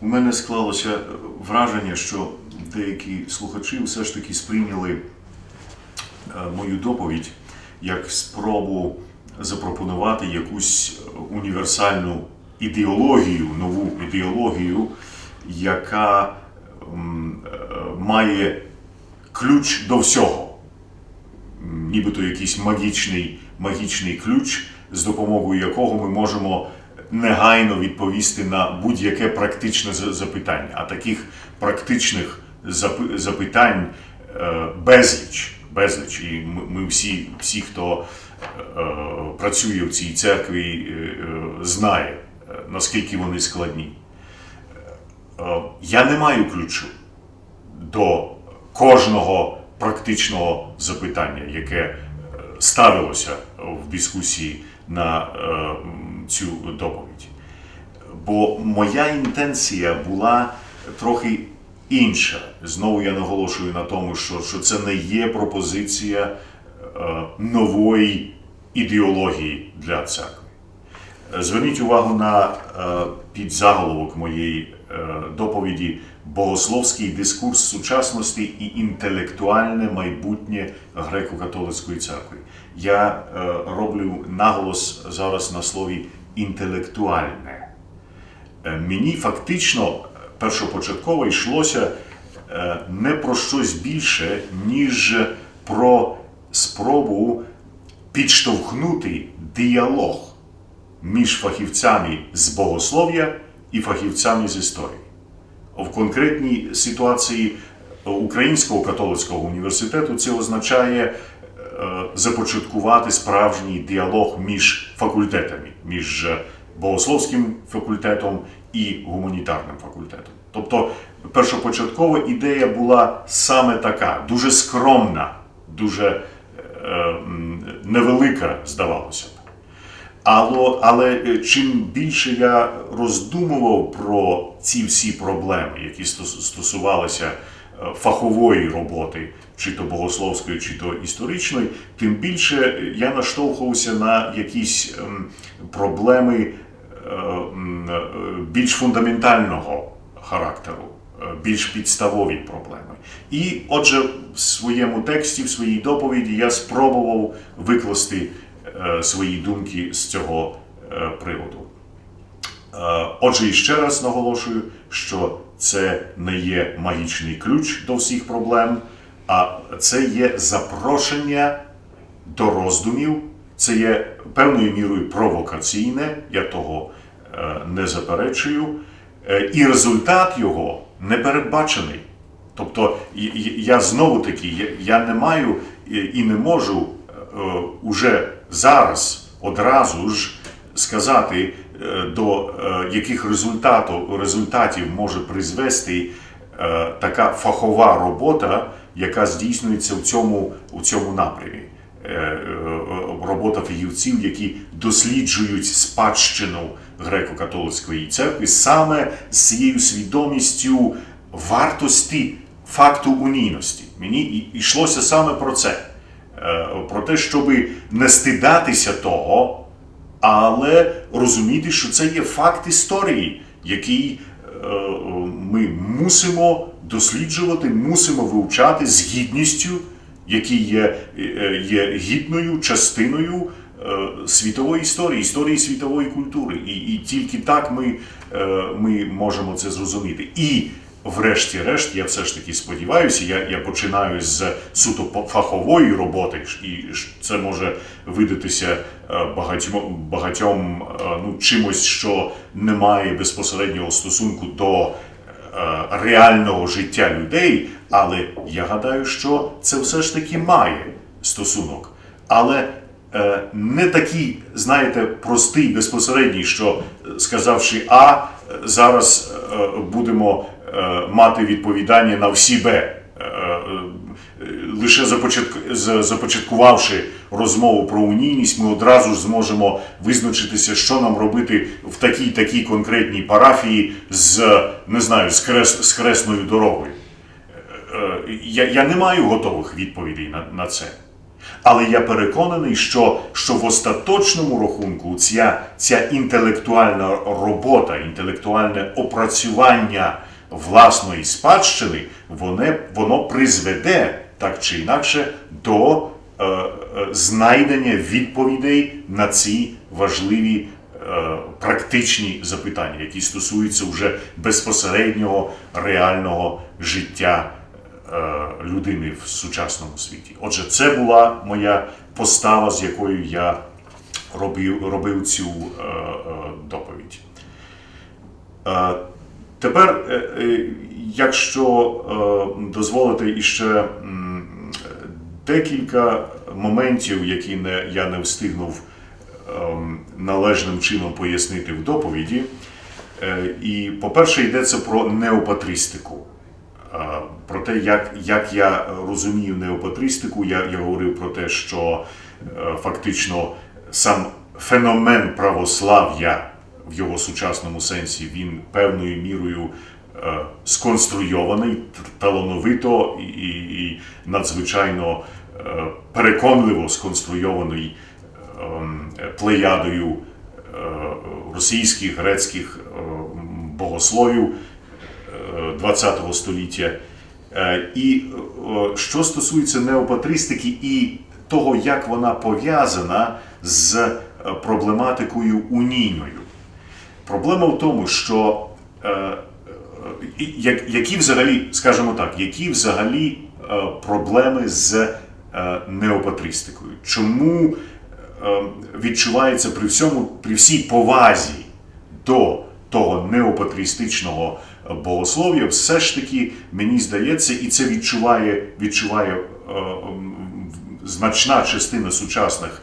У мене склалося враження, що деякі слухачі все ж таки сприйняли е, мою доповідь як спробу запропонувати якусь універсальну ідеологію, нову ідеологію, яка е, має ключ до всього. Нібито якийсь магічний, магічний ключ, з допомогою якого ми можемо негайно відповісти на будь-яке практичне запитання. А таких практичних запитань е, безліч. безліч. І ми, всі, всі, хто е, працює в цій церкві, е, знає, наскільки вони складні. Я не маю ключу до кожного практичного запитання, яке ставилося в дискусії на цю доповідь. Бо моя інтенція була трохи інша. Знову я наголошую на тому, що, що це не є пропозиція е, нової ідеології для церкви. Зверніть увагу на е, підзаголовок моєї е, доповіді Богословський дискурс сучасності і інтелектуальне майбутнє греко-католицької церкви. Я е, роблю наголос зараз на слові інтелектуальне. Е, Мені фактично першопочатково йшлося е, не про щось більше, ніж про спробу підштовхнути діалог між фахівцями з богослов'я і фахівцями з історії. В конкретній ситуації Українського католицького університету це означає е, започаткувати справжній діалог між факультетами, між богословським факультетом і гуманітарним факультетом. Тобто першопочаткова ідея була саме така, дуже скромна, дуже е, невелика, здавалося б. Але, але е, чим більше я роздумував про ці всі проблеми, які стосувалися е, фахової роботи, чи то богословської, чи то історичної, тим більше я наштовхувався на якісь ем, проблеми е, е, більш фундаментального характеру, е, більш підставові проблеми. І отже, в своєму тексті, в своїй доповіді я спробував викласти е, свої думки з цього е, приводу. Е, Отже, і ще раз наголошую, що це не є магічний ключ до всіх проблем, а це є запрошення до роздумів, це є певною мірою провокаційне, я того е, не заперечую, Е, і результат його не передбачений. Тобто, я знову таки, я- не маю і- не можу е, уже зараз одразу ж сказати, до яких результатів, може призвести така фахова робота, яка здійснюється в цьому, у цьому напрямі. Е, е, Робота фахівців, які досліджують спадщину греко-католицької церкви саме з цією свідомістю вартості факту унійності. Мені йшлося саме про це, Е, про те, щоб не стидатися того, але розуміти, що це є факт історії, який е, ми мусимо досліджувати, мусимо вивчати з гідністю, які є, е, є гідною частиною е, світової історії, історії світової культури. І, і тільки так ми, е, ми можемо це зрозуміти. І Врешті-решт, я все ж таки сподіваюся, я, я починаю з суто фахової роботи, і це може видатися е, багатьом, багатьом е, ну, чимось, що не має безпосереднього стосунку до е, реального життя людей. Але я гадаю, що це все ж таки має стосунок. Але не такий, знаєте, простий, безпосередній, що сказавши А, зараз будемо мати відповідання на всі Б. Е, е, Лише започаткувавши розмову про унійність, ми одразу ж зможемо визначитися, що нам робити в такій такій конкретній парафії з не знаю, з, крес, з хресною дорогою. Е, Я, я не маю готових відповідей на, на це. Але я переконаний, що, що в остаточному рахунку ця, ця інтелектуальна робота, інтелектуальне опрацювання власної спадщини, воно, воно призведе так чи інакше до е, е, знайдення відповідей на ці важливі е, практичні запитання, які стосуються вже безпосереднього реального життя е, людини в сучасному світі. Отже, це була моя постава, з якою я робив, робив цю доповідь. Тепер, е, е, якщо е, дозволите іще декілька моментів, які не, я не встигнув ем, належним чином пояснити в доповіді. І, по-перше, йдеться про неопатристику. Про те, як, як я розумію неопатристику, я, я говорив про те, що фактично сам феномен православ'я в його сучасному сенсі він певною мірою е, сконструйований талановито і, і, надзвичайно е, переконливо сконструйований ем, плеядою е, російських, грецьких е, богословів ХХ століття. Е, І е, що стосується неопатристики і того, як вона пов'язана з е, проблематикою унійною. Проблема в тому, що е, е, як- які взагалі, скажімо так, які взагалі е, проблеми з е, неопатристикою? Чому відчувається при всьому, при всій повазі до того неопатристичного е, богослов'я, все ж таки мені здається, і це відчуває, відчуває значна частина сучасних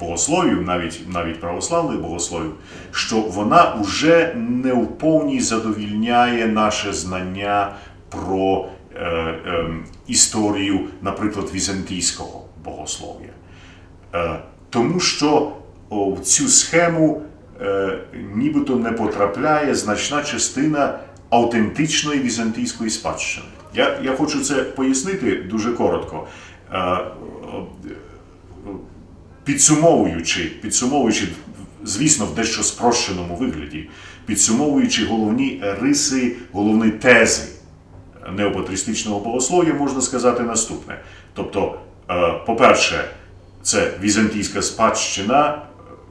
богословів, навіть навіть православних богословів, що вона вже не в повній задовільняє наше знання про е, е, історію, наприклад, візантійського богослов'я. Е, Тому що в цю схему е, нібито не потрапляє значна частина автентичної візантійської спадщини. Я, я хочу це пояснити дуже коротко. Е, Підсумовуючи, підсумовуючи, звісно, в дещо спрощеному вигляді, підсумовуючи головні риси, головні тези неопатристичного богослов'я, можна сказати наступне. Тобто, е, по-перше, це візантійська спадщина,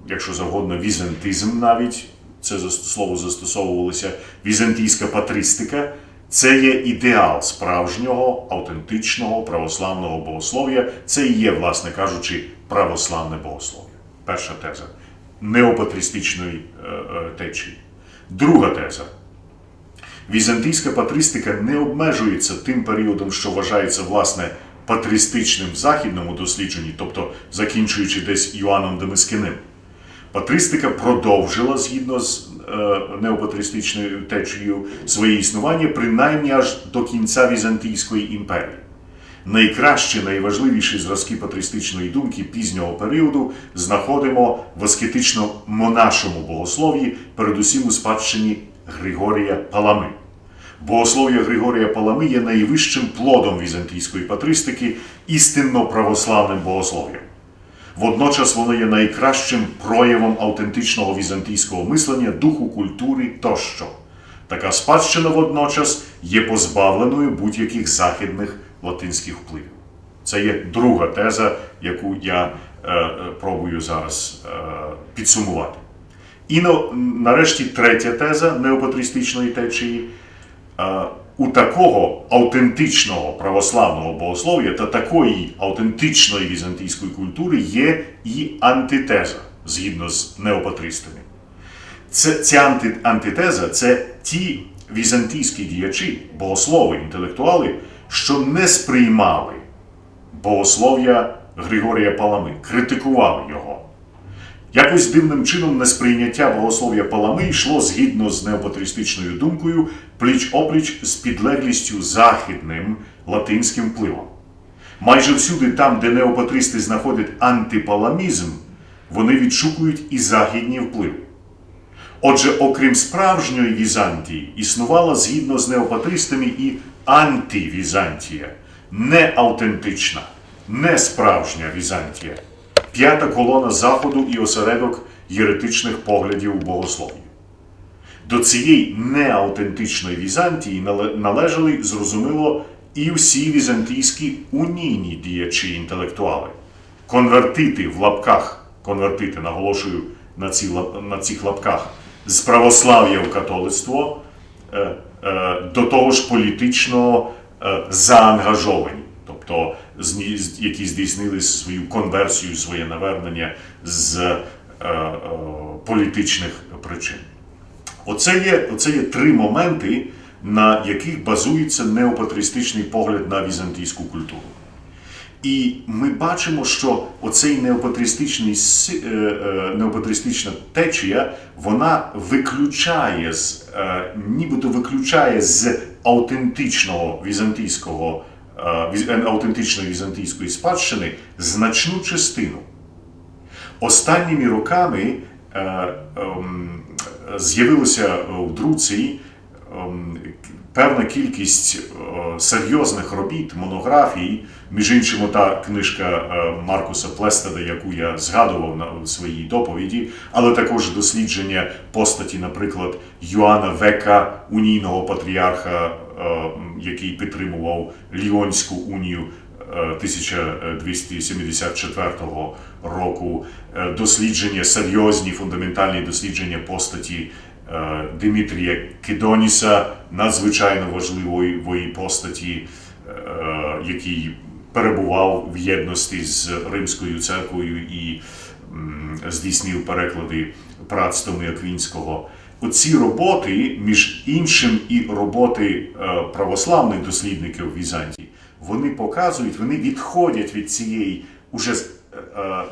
якщо завгодно, візантизм навіть, це слово застосовувалося, візантійська патристика. Це є ідеал справжнього, автентичного православного богослов'я. Це і є, власне кажучи, православне богослов'я. Перша теза неопатристичної е, е, течії. Друга теза. Візантійська патристика не обмежується тим періодом, що вважається власне патристичним в західному дослідженні, тобто закінчуючи десь Йоанном Демискиним. Патристика продовжила згідно з е, неопатристичною течією своє існування принаймні аж до кінця Візантійської імперії. Найкращі, найважливіші зразки патристичної думки пізнього періоду знаходимо в аскетично-монашому богослов'ї, передусім у спадщині Григорія Палами. Богослов'я Григорія Палами є найвищим плодом візантійської патристики, істинно православним богослов'ям. Водночас воно є найкращим проявом автентичного візантійського мислення, духу, культури тощо. Така спадщина водночас є позбавленою будь-яких західних латинських впливів. Це є друга теза, яку я е, е, пробую зараз е, підсумувати. І на- нарешті третя теза неопатристичної течії. Е, У такого автентичного православного богослов'я та такої автентичної візантійської культури є і антитеза згідно з неопатристами. Це, ця анти, антитеза це ті візантійські діячі, богослови, інтелектуали, що не сприймали богослов'я Григорія Палами, критикували його. Якось дивним чином несприйняття богослов'я Палами йшло згідно з неопатристичною думкою пліч-опліч з підлеглістю західним латинським впливом. Майже всюди, там, де неопатристи знаходять антипаламізм, вони відшукують і західні впливи. Отже, окрім справжньої Візантії, існувала згідно з неопатристами і антивізантія, неавтентична, не справжня Візантія, п'ята колона Заходу і осередок єретичних поглядів у богослов'ї. До цієї неаутентичної Візантії належали, зрозуміло, і всі візантійські унійні діячі інтелектуали, конвертити в лапках, конвертити, наголошую на, ці, на цих лапках, з православ'я в католицтво е, до того ж політично е, заангажовані, тобто які здійснили свою конверсію, своє навернення з е, е, політичних причин. Оце є, оце є три моменти, на яких базується неопатристичний погляд на візантійську культуру. І ми бачимо, що оцей неопатристичний, си- е, е, неопатристична течія, вона виключає з, е, нібито виключає з аутентичного візантійського, аутентичної візантійської спадщини значну частину. Останніми роками ем, з'явилося в Друції ем, певна кількість серйозних робіт, монографій, між іншим, та книжка е, Маркуса Плестеда, яку я згадував на своїй доповіді, але також дослідження постаті, наприклад, Йоанна Века, унійного патріарха, е, який підтримував Ліонську унію. е, 1274 року е, дослідження, серйозні фундаментальні дослідження постаті Димитрія Кедоніса, надзвичайно важливої постаті, який перебував в єдності з Римською церквою і здійснив переклади праць Томи Аквінського. Оці роботи, між іншим, і роботи е, православних дослідників Візантії, вони показують, вони відходять від цієї уже е, е,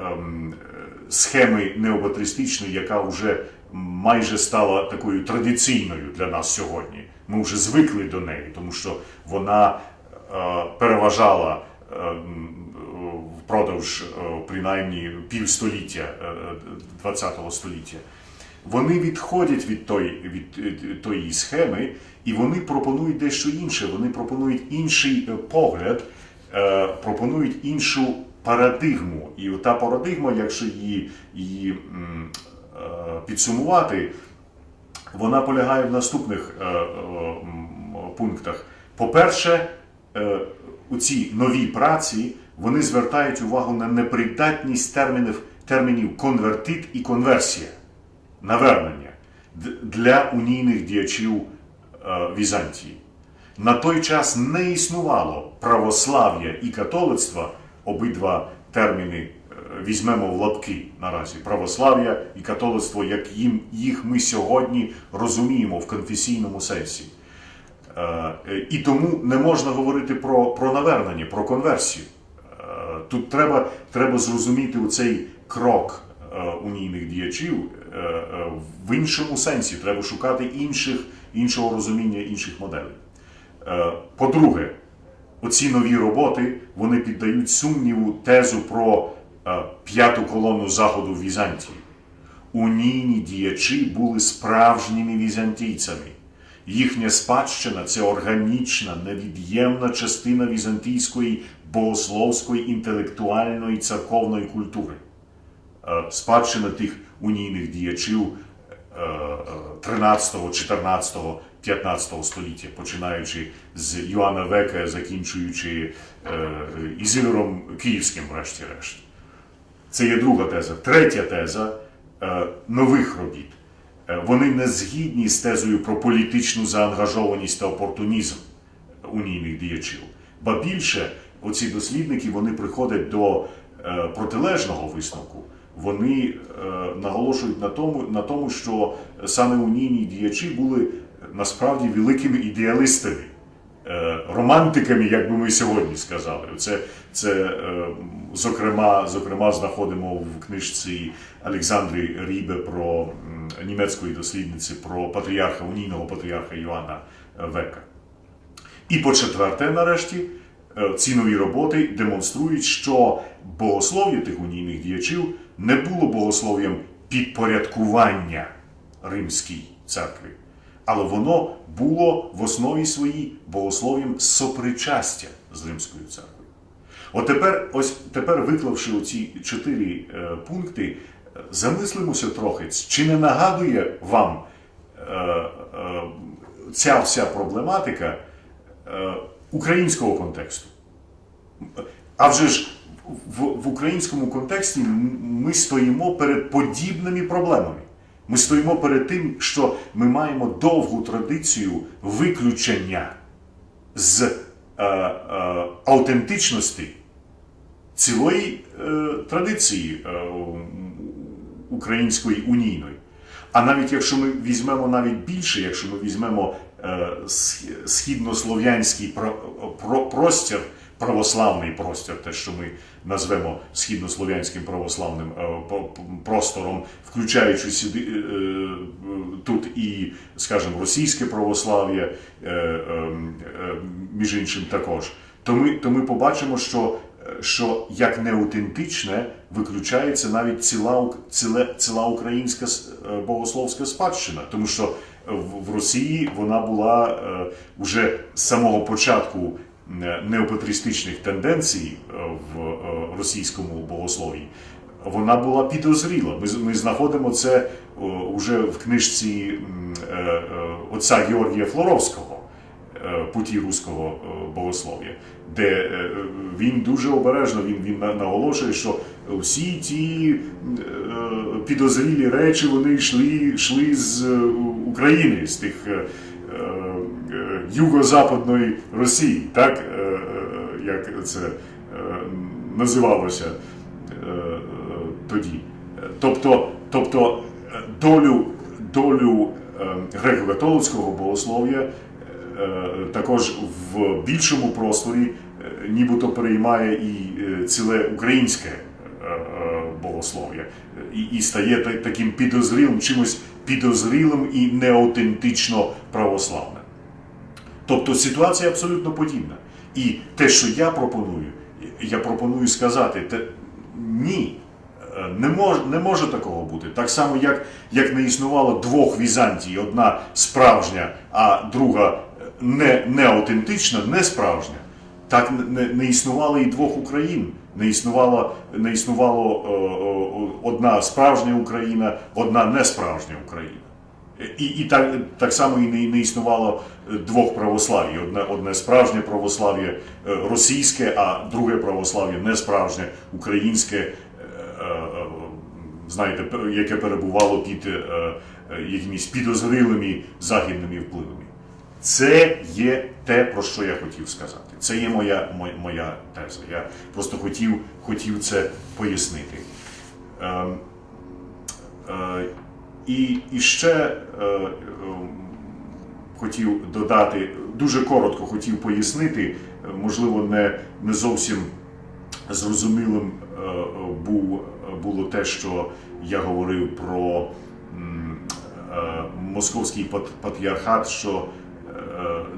ем, е, схеми неопатристичної, яка вже майже стала такою традиційною для нас сьогодні. Ми вже звикли до неї, тому що вона переважала е, впродовж е, принаймні півстоліття ХХ століття. Вони відходять від тої, від е, тої схеми, і вони пропонують дещо інше. Вони пропонують інший е, погляд, е, пропонують іншу парадигму. І та парадигма, якщо її, її е, підсумувати, вона полягає в наступних е, е, пунктах. По-перше, е, у цій новій праці вони звертають увагу на непридатність термінів, термінів конвертит і конверсія, навернення для унійних діячів е, Візантії. На той час не існувало православ'я і католицтва, обидва терміни е, візьмемо в лапки наразі. Православ'я і католицтво, як їм, їх ми сьогодні розуміємо в конфесійному сенсі. Е, е, І тому не можна говорити про, про навернення, про конверсію. Е, Тут треба, треба зрозуміти цей крок унійних діячів в іншому сенсі. Треба шукати інших, іншого розуміння, інших моделей. По-друге, оці нові роботи вони піддають сумніву тезу про п'яту колону заходу в Візантії. Унійні діячі були справжніми візантійцями. Їхня спадщина це органічна, невід'ємна частина візантійської богословської, інтелектуальної церковної культури. Е, Спадщина тих унійних діячів е, е, 13, 14, 15 століття, починаючи з Йоанна Века, закінчуючи е, Київським, врешті-решт. Це є друга теза. Третя теза е, нових робіт. Е, Вони не згідні з тезою про політичну заангажованість та опортунізм унійних діячів. Ба більше, оці дослідники вони приходять до е, протилежного висновку. Вони е, наголошують на тому, на тому, що саме унійні діячі були насправді великими ідеалістами е, романтиками, як би ми сьогодні сказали. Це, це е, зокрема, зокрема, знаходимо в книжці Олександри Рібе про німецької дослідниці про патріарха, унійного патріарха Йоанна Века. І по-четверте, нарешті, е, ці нові роботи демонструють, що богослов'я тих унійних діячів не було богослов'ям підпорядкування Римській церкві, але воно було в основі своїй богослов'ям сопричастя з Римською церквою. От тепер, ось тепер виклавши оці чотири е, пункти, е, замислимося трохи, чи не нагадує вам е, е, ця вся проблематика е, українського контексту? А вже ж в, в українському контексті ми стоїмо перед подібними проблемами. Ми стоїмо перед тим, що ми маємо довгу традицію виключення з е, е, аутентичності цілої е, традиції е, української унійної. А навіть якщо ми візьмемо навіть більше, якщо ми візьмемо е, сх- східнослов'янський про, про, простір, православний простір, те, що ми назвемо східнослов'янським православним е, простором, включаючи сюди е, е, тут і, скажімо, російське православ'я, е, е, е, між іншим також, то ми, то ми побачимо, що що як неаутентичне виключається навіть ціла, ціле, ціла українська богословська спадщина, тому що в, Росії вона була е, уже з самого початку е, неопатристичних тенденцій е, в е, російському богослов'ї. Вона була підозріла. Ми, ми знаходимо це вже в книжці отця Георгія Флоровського путі руського богослов'я, де він дуже обережно він, він наголошує, що всі ті підозрілі речі вони йшли, йшли з України, з тих юго-западної Росії, так е, е, як це е, називалося е, е, тоді. Тобто, тобто е, долю, долю е, греко-католицького богослов'я е, також в більшому просторі е, нібито переймає і е, ціле українське е, е, богослов'я і, і стає таким підозрілим, чимось підозрілим і неаутентично православним. Тобто ситуація абсолютно подібна. І те, що я пропоную, я пропоную сказати, те, ні, е, не може, не може такого бути. Так само, як, як не існувало двох Візантій, одна справжня, а друга е, не, не аутентична, не справжня. Так не, не існувало і двох Україн. Не існувало, не існувало е, е, одна справжня Україна, одна несправжня Україна. І, і так, так само і не, не існувало е, двох православ'я. Одне, одне справжнє православ'я е, російське, а друге православ'я не справжнє українське, е, е, е, знаєте, яке перебувало під е, е, якимись підозрілими західними впливами. Це є те, про що я хотів сказати. Це є моя, моя, теза. Я просто хотів, хотів це пояснити. Ем, Е, І, і ще е, е, хотів додати, дуже коротко хотів пояснити, е, можливо, не, не зовсім зрозумілим е, е, був, було те, що я говорив про е, московський пат- патріархат, що е,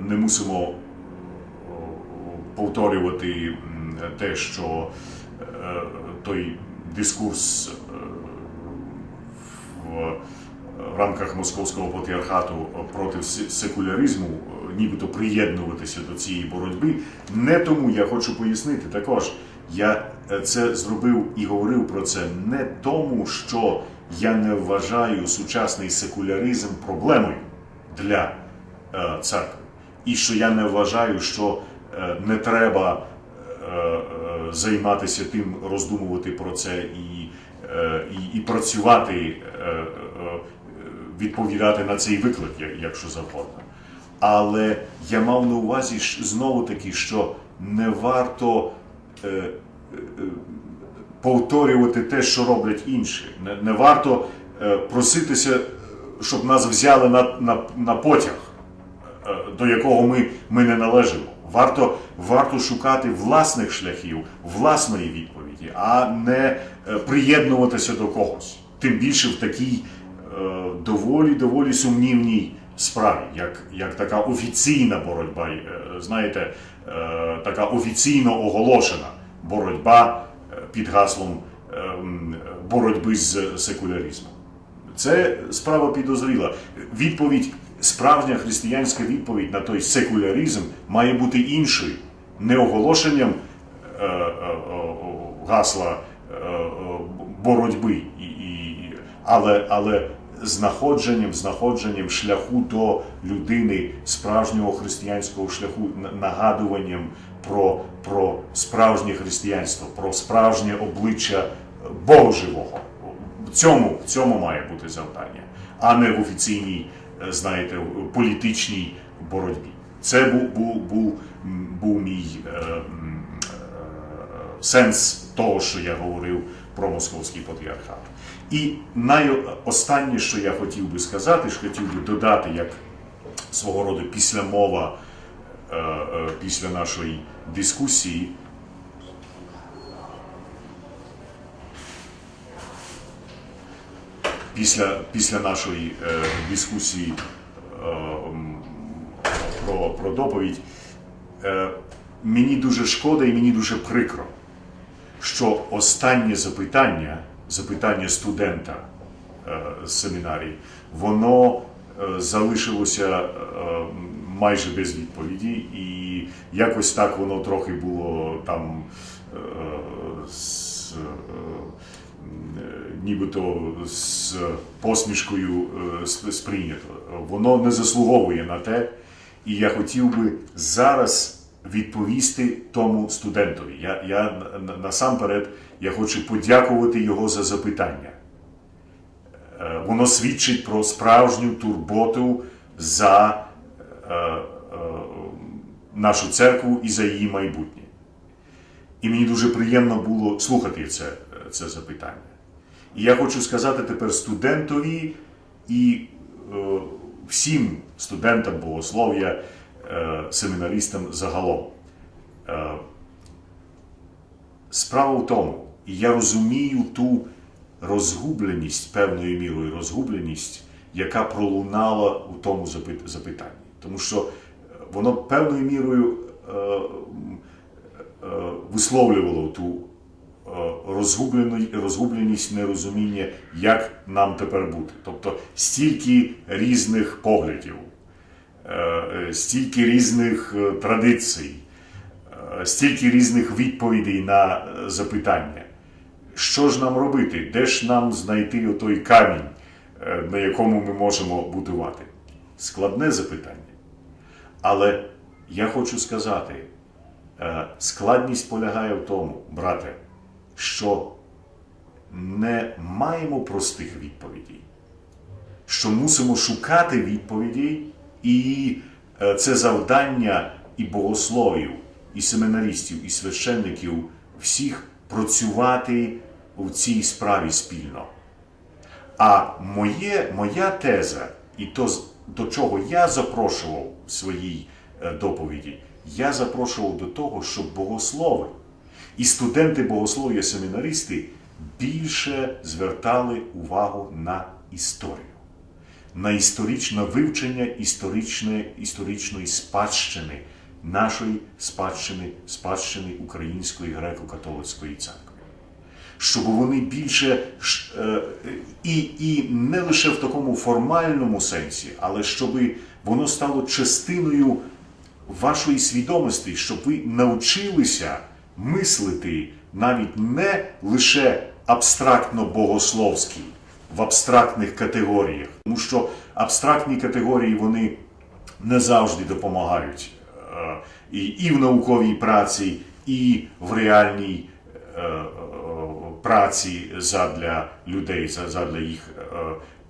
не мусимо е, повторювати те, що е, той дискурс в в рамках московського патріархату проти секуляризму, е, нібито приєднуватися до цієї боротьби. Не тому я хочу пояснити також. Я е, це зробив і говорив про це не тому, що я не вважаю сучасний секуляризм проблемою для е, церкви, і що я не вважаю, що е, не треба е, е, займатися тим, роздумувати про це і, е, і, і працювати, е, е, відповідати на цей виклик, якщо завгодно. Але я мав на увазі знову таки, що не варто е, е, е, повторювати те, що роблять інші. Не, не варто е, проситися, щоб нас взяли на, на, на потяг е, до якого ми, ми не належимо. Варто, варто шукати власних шляхів, власної відповіді, а не е, приєднуватися до когось. Тим більше в такій е, доволі доволі сумнівній справі, як, як така офіційна боротьба, е, знаєте, е, така офіційно оголошена боротьба е, під гаслом е, боротьби з секуляризмом. Це справа підозріла. Відповідь, справжня християнська відповідь на той секуляризм має бути іншою, не оголошенням е, е, гасла е, е, боротьби, і, і, але, але знаходженням, знаходженням шляху до людини, справжнього християнського шляху, нагадуванням про, про справжнє християнство, про справжнє обличчя Бога живого. В цьому, в цьому має бути завдання, а не в офіційній, е, знаєте, політичній боротьбі. Це був, був, був, був мій е, е, сенс того, що я говорив про московський патріархат. І найостаннє, що я хотів би сказати, що хотів би додати як свого роду післямова е, е, після нашої дискусії. Після, після нашої е, дискусії е, про, про доповідь, е, мені дуже шкода і мені дуже прикро, що останнє запитання, запитання студента е, семінарії, воно е, залишилося е, майже без відповіді, і якось так воно трохи було там е, з, е, нібито з посмішкою е, сприйнято. Воно не заслуговує на те, і я хотів би зараз відповісти тому студентові. Я, я на- на- насамперед я хочу подякувати його за запитання. Е, Воно свідчить про справжню турботу за е, е, нашу церкву і за її майбутнє. І мені дуже приємно було слухати це, це запитання. І я хочу сказати тепер студентові і е, всім студентам богослов'я, е, семінаристам загалом. Е, справа в тому, і я розумію ту розгубленість, певною мірою розгубленість, яка пролунала у тому запит- запитанні. Тому що е, воно певною мірою е, е, висловлювало ту розгубленість, нерозуміння, як нам тепер бути. Тобто стільки різних поглядів, е, е, стільки різних е, традицій, стільки різних відповідей на запитання. Що ж нам робити? Де ж нам знайти той камінь, на якому ми можемо будувати? Складне запитання. Але я хочу сказати, складність полягає в тому, брате, що не маємо простих відповідей, що мусимо шукати відповіді, і е, це завдання і богословів, і семинаристів, і священників всіх працювати у цій справі спільно. А моє, моя теза, і то, до чого я запрошував в своїй е, доповіді, я запрошував до того, щоб богослови і студенти богослов'я семінаристи більше звертали увагу на історію, на історичне вивчення історичної, історичної спадщини, нашої спадщини, спадщини Української греко-католицької церкви. Щоб вони більше е, і, і не лише в такому формальному сенсі, але щоб воно стало частиною вашої свідомості, щоб ви навчилися мислити навіть не лише абстрактно богословськи, в абстрактних категоріях, тому що абстрактні категорії вони не завжди допомагають е, і, і в науковій праці, і в реальній е, е, праці задля людей, задля їх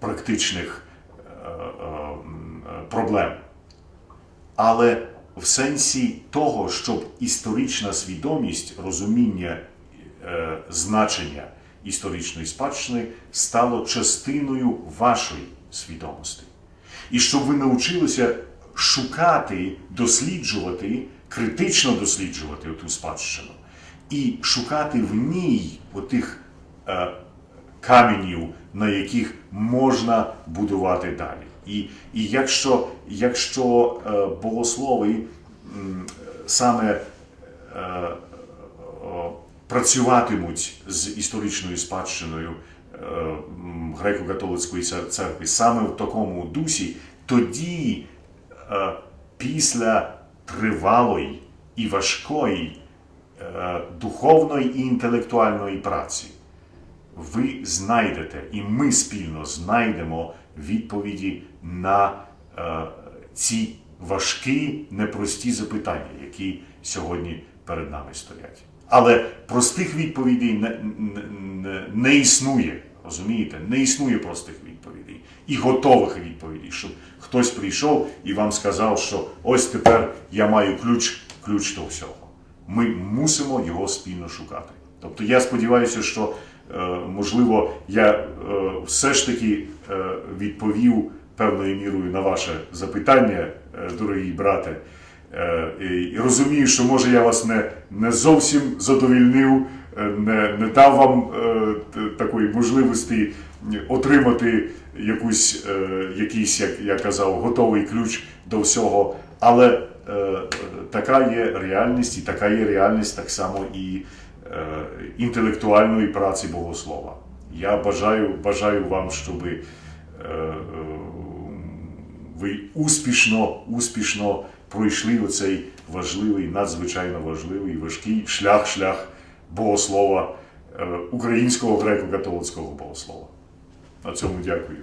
практичних проблем. Але в сенсі того, щоб історична свідомість, розуміння е, значення історичної спадщини стало частиною вашої свідомості. І щоб ви навчилися шукати, досліджувати, критично досліджувати ту спадщину і шукати в ній отих е, каменів, на яких можна будувати далі. І, і якщо, якщо е, богослови саме е, працюватимуть з історичною спадщиною е, греко-католицької церкви саме в такому дусі, тоді після тривалої і важкої духовної і інтелектуальної праці ви знайдете, і ми спільно знайдемо відповіді на е, ці важкі, непрості запитання, які сьогодні перед нами стоять. Але простих відповідей не, не, не, існує. Розумієте? Не існує простих відповідей і готових відповідей, щоб хтось прийшов і вам сказав, що ось тепер я маю ключ, ключ до всього. Ми мусимо його спільно шукати. Тобто я сподіваюся, що можливо я е, все ж таки е, відповів певною мірою на ваше запитання, е, дорогі брате. Е, І розумію, що може я вас не, не зовсім задовільнив, е, не, не дав вам е, такої можливості отримати якусь, е, якийсь, як я казав, готовий ключ до всього. Але е, е, така є реальність, і така є реальність так само і е, інтелектуальної праці богослова. Я бажаю, бажаю вам, щоб е, е, ви успішно, успішно пройшли оцей важливий, надзвичайно важливий, важкий шлях, шлях богослова, е, українського греко-католицького богослова. На цьому дякую.